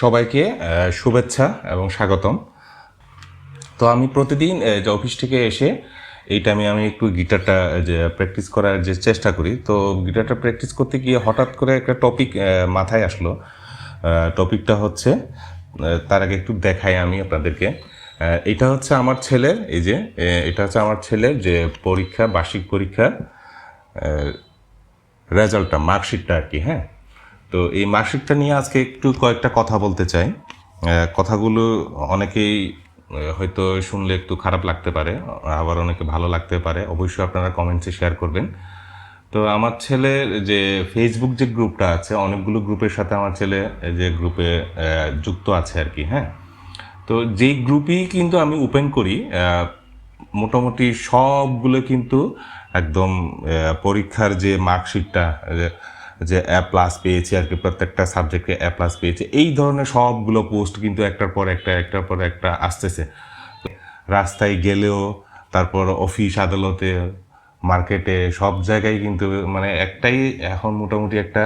সবাইকে শুভেচ্ছা এবং স্বাগতম। তো আমি প্রতিদিন অফিস থেকে এসে এই টাইমে আমি একটু গিটারটা যে প্র্যাকটিস করার যে চেষ্টা করি। তো গিটারটা প্র্যাকটিস করতে গিয়ে হঠাৎ করে একটা টপিক মাথায় আসলো। টপিকটা হচ্ছে তার আগে একটু দেখাই আমি আপনাদেরকে। এটা হচ্ছে আমার ছেলের, এই যে এটা হচ্ছে আমার ছেলের যে পরীক্ষা, বার্ষিক পরীক্ষা রেজাল্টটা মার্কশিটটা আর কি হ্যাঁ? তো এই মার্কশিটটা নিয়ে আজকে একটু কয়েকটা কথা বলতে চাই। কথাগুলো অনেকেই হয়তো শুনলে একটু খারাপ লাগতে পারে, আবার অনেকে ভালো লাগতে পারে। অবশ্যই আপনারা কমেন্টসে শেয়ার করবেন। তো আমার ছেলের যে ফেসবুক যে গ্রুপটা আছে, অনেকগুলো গ্রুপের সাথে আমার ছেলে যে গ্রুপে যুক্ত আছে আর কি হ্যাঁ? তো যেই গ্রুপই কিন্তু আমি ওপেন করি মোটামুটি সবগুলো কিন্তু একদম পরীক্ষার যে মার্কশিটটা যে এ প্লাস পেয়েছি আর কি, প্রত্যেকটা সাবজেক্টে এ প্লাস পেয়েছি, এই ধরনের সবগুলো পোস্ট কিন্তু একটার পর একটা, একটার পর একটা আসতেছে। রাস্তায় গেলেও, তারপর অফিস আদালতে মার্কেটে সব জায়গায় কিন্তু মানে একটাই এখন মোটামুটি একটা,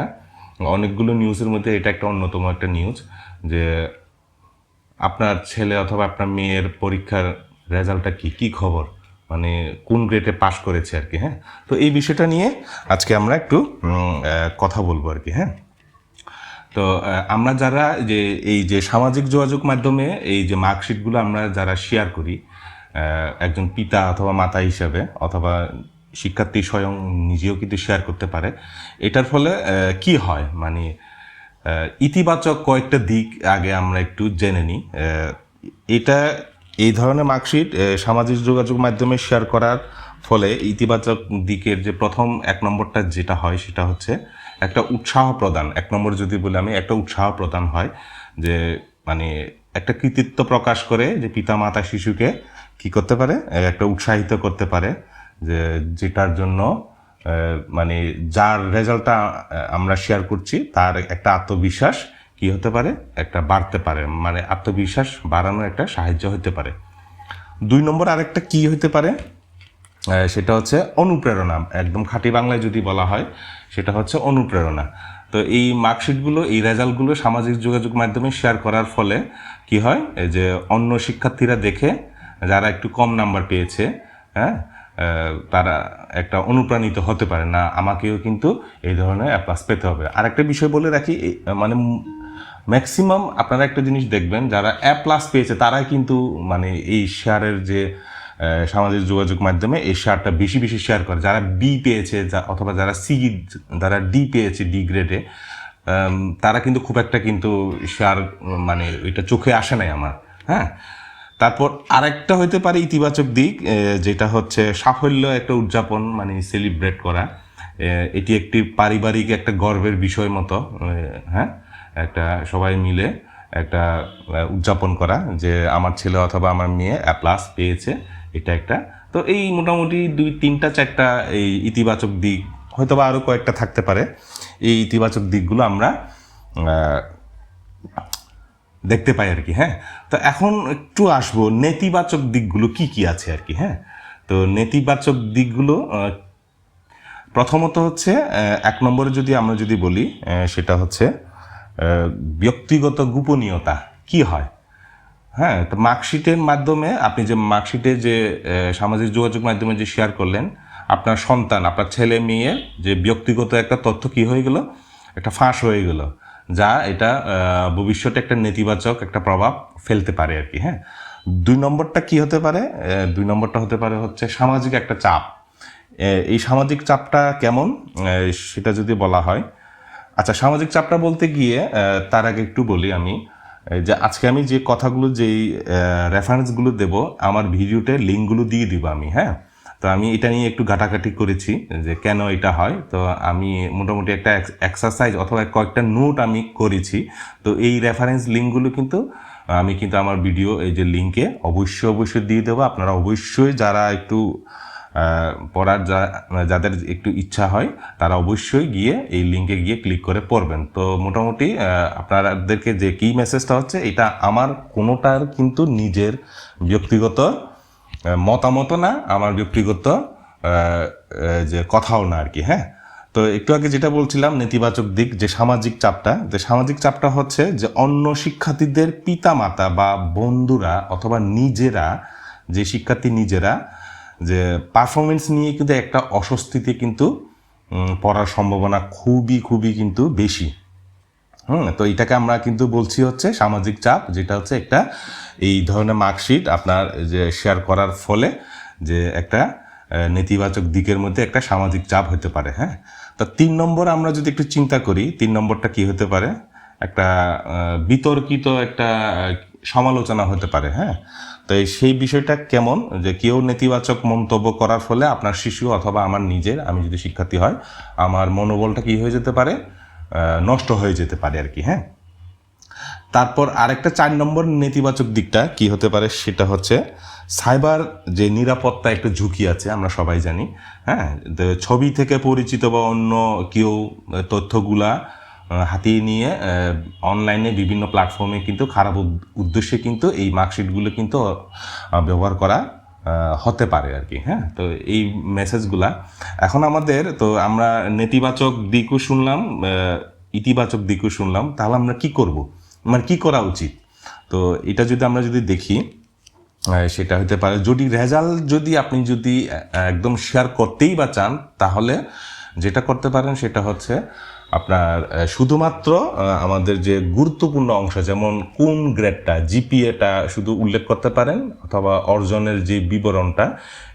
অনেকগুলো নিউজের মধ্যে এটা একটা অন্যতম একটা নিউজ যে আপনার ছেলে অথবা আপনার মেয়ের পরীক্ষার রেজাল্টটা কি কি খবর? মানে কোন গ্রেডে পাশ করেছে আর কি হ্যাঁ? তো এই বিষয়টা নিয়ে আজকে আমরা একটু কথা বলব আর কি হ্যাঁ? তো আমরা যারা যে, এই যে সামাজিক যোগাযোগ মাধ্যমে এই যে মার্কশিটগুলো আমরা যারা শেয়ার করি একজন পিতা অথবা মাতা হিসাবে, অথবা শিক্ষার্থী স্বয়ং নিজেও কিন্তু শেয়ার করতে পারে, এটার ফলে কি হয়? মানে ইতিবাচক কয়েকটা দিক আগে আমরা একটু জেনে নিই। এটা এই ধরনের মার্কশিট সামাজিক যোগাযোগ মাধ্যমে শেয়ার করার ফলে ইতিবাচক দিকের যে প্রথম এক নম্বরটা যেটা হয় সেটা হচ্ছে একটা উৎসাহ প্রদান। এক নম্বর যদি বলি আমি, একটা উৎসাহ প্রদান হয় যে মানে একটা কৃতিত্ব প্রকাশ করে যে পিতা, মাতা, শিশুকে কি করতে পারে? একটা উৎসাহিত করতে পারে যে, যেটার জন্য মানে যার রেজাল্টটা আমরা শেয়ার করছি, তার একটা আত্মবিশ্বাস কি হতে পারে? একটা বাড়তে পারে। মানে আত্মবিশ্বাস বাড়ানোর একটা সাহায্য হতে পারে। দুই নম্বর আরেকটা কি হতে পারে? সেটা হচ্ছে অনুপ্রেরণা। একদম খাঁটি বাংলায় যদি বলা হয়, সেটা হচ্ছে অনুপ্রেরণা। তো এই মার্কশিটগুলো, এই রেজাল্টগুলো সামাজিক যোগাযোগ মাধ্যমে শেয়ার করার ফলে কি হয়? যে অন্য শিক্ষার্থীরা দেখে, যারা একটু কম নাম্বার পেয়েছে হ্যাঁ তারা একটা অনুপ্রাণিত হতে পারে না, আমাকেও কিন্তু এই ধরনের অ্যাপ্লাস পেতে হবে। আরেকটা বিষয় বলে রাখি মানে ম্যাক্সিমাম আপনারা একটা জিনিস দেখবেন, যারা অ্যাপ প্লাস পেয়েছে, তারাই কিন্তু মানে এই শেয়ারের যে সামাজিক যোগাযোগ মাধ্যমে এই শেয়ারটা বেশি বেশি শেয়ার করে। যারা বি পেয়েছে অথবা যারা সি যারা ডি পেয়েছে ডি গ্রেডে তারা কিন্তু খুব একটা কিন্তু শেয়ার মানে এটা চোখে আসে নাই আমার হ্যাঁ? তারপর আরেকটা হইতে পারে ইতিবাচক দিক যেটা হচ্ছে সাফল্য একটা উদযাপন মানে সেলিব্রেট করা। এটি একটি পারিবারিক একটা গর্বের বিষয় মতো হ্যাঁ? একটা সবাই মিলে একটা উদযাপন করা, যে আমার ছেলে অথবা আমার মেয়ে অ্যাপ্লাস প্লাস পেয়েছে, এটা একটা। তো এই মোটামুটি দুই, তিনটা, চারটা এই ইতিবাচক দিক হয়তো বা আরও কয়েকটা থাকতে পারে। এই ইতিবাচক দিকগুলো আমরা দেখতে পাই আর কি হ্যাঁ? তো এখন একটু আসব, নেতিবাচক দিকগুলো কি কি আছে আর কি হ্যাঁ? তো নেতিবাচক দিকগুলো প্রথমত হচ্ছে এক নম্বরে যদি আমরা যদি বলি সেটা হচ্ছে ব্যক্তিগত গোপনীয়তা কি হয়? হ্যাঁ তো মার্কশিটের মাধ্যমে আপনি যে মার্কশিটে যে সামাজিক যোগাযোগ মাধ্যমে যে শেয়ার করলেন, আপনার সন্তান, আপনার ছেলে, মেয়ে, যে ব্যক্তিগত একটা তথ্য কি হয়ে গেল? একটা ফাঁস হয়ে গেল। যা এটা ভবিষ্যতে একটা নেতিবাচক একটা প্রভাব ফেলতে পারে আর কি হ্যাঁ? দুই নম্বরটা কি হতে পারে? দুই নম্বরটা হতে পারে হচ্ছে সামাজিক একটা চাপ। এই সামাজিক চাপটা কেমন? সেটা যদি বলা হয়। আচ্ছা সামাজিক চাপটা বলতে গিয়ে তার আগে একটু বলি আমি যে আজকে আমি যে কথাগুলো যেই রেফারেন্সগুলো দেব, আমার ভিডিওতে লিঙ্কগুলো দিয়ে দিব আমি হ্যাঁ? তো আমি এটা নিয়ে একটু ঘাটাঘাটি করেছি যে কেন এটা হয়। তো আমি মোটামুটি একটা এক্সারসাইজ অথবা কয়েকটা নোট আমি করেছি। তো এই রেফারেন্স লিঙ্কগুলো কিন্তু, আমি কিন্তু আমার ভিডিও এই যে লিঙ্কে অবশ্যই অবশ্যই দিয়ে দেবো। আপনারা অবশ্যই যারা একটু পড়ার যা, যাদের একটু ইচ্ছা হয়, তারা অবশ্যই গিয়ে এই লিঙ্কে গিয়ে ক্লিক করে পড়বেন। তো মোটামুটি আপনাদেরকে যে কি মেসেজটা হচ্ছে, এটা আমার কোনোটার কিন্তু নিজের ব্যক্তিগত মতামত না, আমার ব্যক্তিগত যে কথাও না আর কি হ্যাঁ? তো একটু আগে যেটা বলছিলাম, নেতিবাচক দিক, যে সামাজিক চাপটা, যে সামাজিক চাপটা হচ্ছে যে অন্য শিক্ষার্থীদের পিতামাতা বা বন্ধুরা অথবা নিজেরা, যে শিক্ষার্থী নিজেরা, যে পারফরমেন্স নিয়ে কিন্তু একটা অস্বস্তিতে কিন্তু পড়ার সম্ভাবনা খুবই খুবই কিন্তু বেশি। হুম, তো এটাকে আমরা কিন্তু বলছি হচ্ছে সামাজিক চাপ, যেটা হচ্ছে একটা এই ধরনের মার্কশিট আপনার যে শেয়ার করার ফলে যে একটা নেতিবাচক দিকের মধ্যে একটা সামাজিক চাপ হতে পারে হ্যাঁ? তা তিন নম্বর আমরা যদি একটু চিন্তা করি, তিন নম্বরটা কি হতে পারে? একটা বিতর্কিত একটা সমালোচনা হতে পারে হ্যাঁ? তো সেই বিষয়টা কেমন? যে কেউ নেতিবাচক মন্তব্য করার ফলে আপনার শিশু অথবা আমার নিজের, আমি যদি শিক্ষার্থী হয়, আমার মনোবলটা কি হয়ে যেতে পারে? নষ্ট হয়ে যেতে পারে আর কি হ্যাঁ? তারপর আরেকটা চার নম্বর নেতিবাচক দিকটা কি হতে পারে সেটা হচ্ছে সাইবার যে নিরাপত্তা একটা ঝুঁকি আছে, আমরা সবাই জানি হ্যাঁ? ছবি থেকে পরিচিত বা অন্য কেউ তথ্যগুলা হাতিয়ে নিয়ে অনলাইনে বিভিন্ন প্ল্যাটফর্মে কিন্তু খারাপ উদ্দেশ্যে কিন্তু এই মার্কশিটগুলো কিন্তু ব্যবহার করা হতে পারে আর কি হ্যাঁ? তো এই মেসেজগুলা, এখন আমাদের, তো আমরা নেতিবাচক দিকও শুনলাম ইতিবাচক দিকও শুনলাম, তাহলে আমরা কি করব? মানে কি করা উচিত? তো এটা যদি আমরা যদি দেখি সেটা হতে পারে যদি রেজাল্ট যদি আপনি যদি একদম শেয়ার করতেই বা চান, তাহলে যেটা করতে পারেন সেটা হচ্ছে আপনার শুধুমাত্র আমাদের যে গুরুত্বপূর্ণ অংশ, যেমন কোন গ্রেডটা জিপিএটা শুধু উল্লেখ করতে পারেন, অথবা অর্জনের যে বিবরণটা,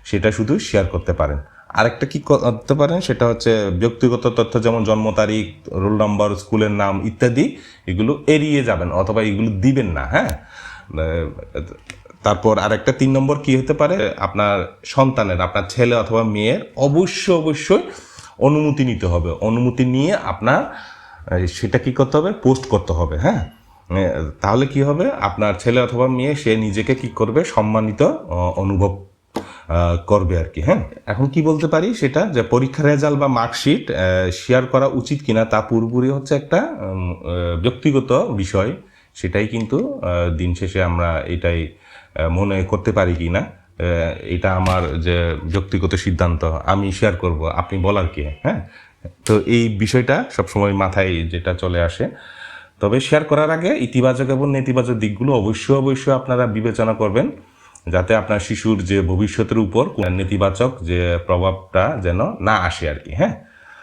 সেটা শুধু শেয়ার করতে পারেন। আরেকটা কি করতে পারেন? সেটা হচ্ছে ব্যক্তিগত তথ্য যেমন জন্ম তারিখ, রোল নাম্বার, স্কুলের নাম ইত্যাদি, এগুলো এড়িয়ে যাবেন অথবা এগুলো দিবেন না হ্যাঁ? তারপর আরেকটা তিন নম্বর কি হতে পারে? আপনার সন্তানের, আপনার ছেলে অথবা মেয়ের অবশ্যই অবশ্যই অনুমতি নিতে হবে। অনুমতি নিয়ে আপনার সেটা কি করতে হবে? পোস্ট করতে হবে হ্যাঁ? তাহলে কি হবে? আপনার ছেলে অথবা মেয়ে, সে নিজেকে কি করবে? সম্মানিত অনুভব করবে আর কি হ্যাঁ? এখন কি বলতে পারি সেটা? যে পরীক্ষার রেজাল্ট বা মার্কশিট শেয়ার করা উচিত কিনা তা পুরোপুরি হচ্ছে একটা ব্যক্তিগত বিষয়। সেটাই কিন্তু দিন শেষে আমরা এটাই মনে করতে পারি কি না এটা আমার যে ব্যক্তিগত সিদ্ধান্ত, আমি শেয়ার করব, আপনি বলার কি হ্যাঁ? তো এই বিষয়টা সবসময় মাথায় যেটা চলে আসে। তবে শেয়ার করার আগে ইতিবাচক এবং নেতিবাচক দিকগুলো অবশ্যই অবশ্যই আপনারা বিবেচনা করবেন। যাতে আপনার শিশুর যে ভবিষ্যতের উপর নেতিবাচক যে প্রভাবটা যেন না আসে আর কি হ্যাঁ?